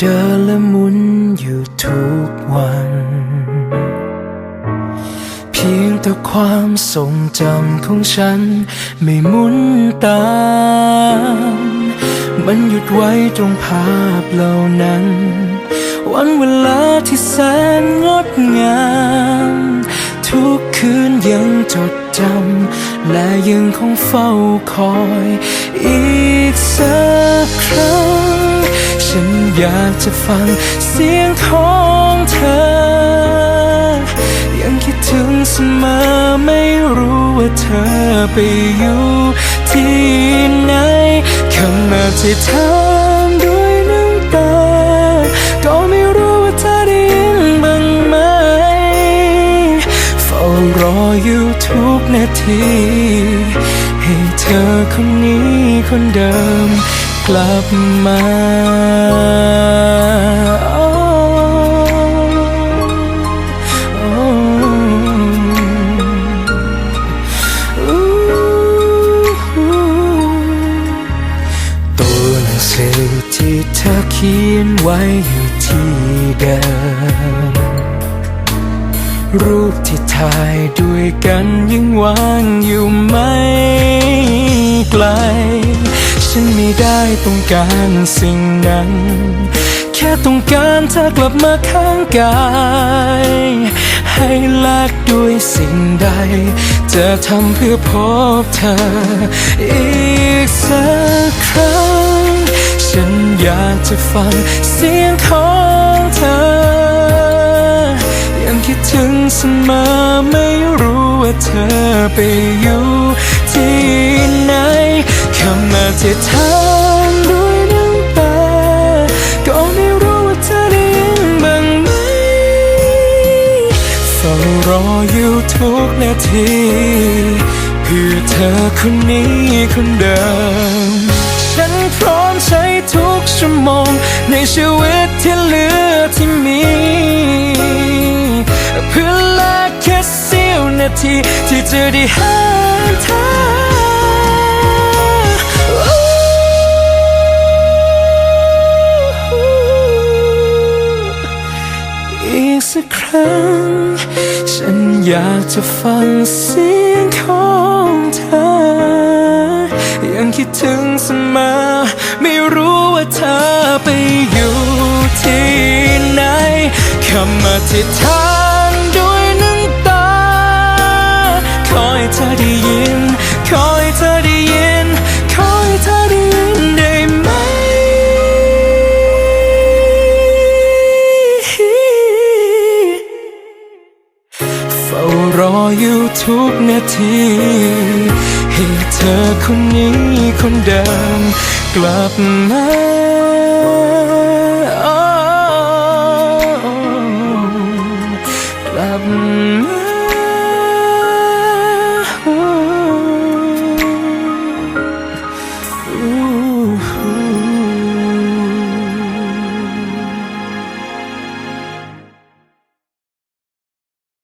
เดินและหมุนอยู่ทุกวัน เพียงแต่ความทรงจำของฉันไม่หมุนตาม มันหยุดไว้ตรงภาพเหล่านั้น วันเวลาที่แสนงดงาม ทุกคืนยังจดจำและยังคงเฝ้าคอยอีกสักครั้ง อยากจะฟังเสียงของเธอ ยังคิดถึงเสมอไม่รู้ว่าเธอไปอยู่ที่ไหนคำมาที่ถามด้วยน้ำตา ก็ไม่รู้ว่าเธอได้ยินบ้างไหมเฝ้ารออยู่ทุกนาที ให้เธอคนนี้คนเดิม กลับมาตัวหนังสือที่เธอเขียนไว้อยู่ที่เดิม รูปที่ถ่ายด้วยกันยังวางอยู่ไม่ไกล ฉันไม่ได้ต้องการสิ่งนั้น แค่ต้องการเธอกลับมาข้างกาย ให้แลกด้วยสิ่งใด จะทำเพื่อพบเธอ อีกสักครั้ง ฉันอยากจะฟังเสียงของเธอ ยังคิดถึงเสมอไม่รู้ว่าเธอไปอยู่ที่ไหน คำมาที่ถามด้วยน้ำตา ก็ไม่รู้ว่าเธอได้ยินบ้างไหมเฝ้ารออยู่ทุกนาทีเพื่อเธอคนนี้คนเดิม ฉันพร้อมใช้ทุกชั่วโมงในชีวิตที่เหลือที่มีเพื่อแลกแค่เสี้ยวนาทีที่จะได้หาเธอ ครั้ง ฉันอยากจะฟังเสียงของเธอ ยังคิดถึงเสมอ ไม่รู้ว่าเธอไปอยู่ที่ไหนคำอธิษฐาน รออยู่ทุกนาที ให้เธอคนนี้คนเดิมกลับมาโอ้กลับมา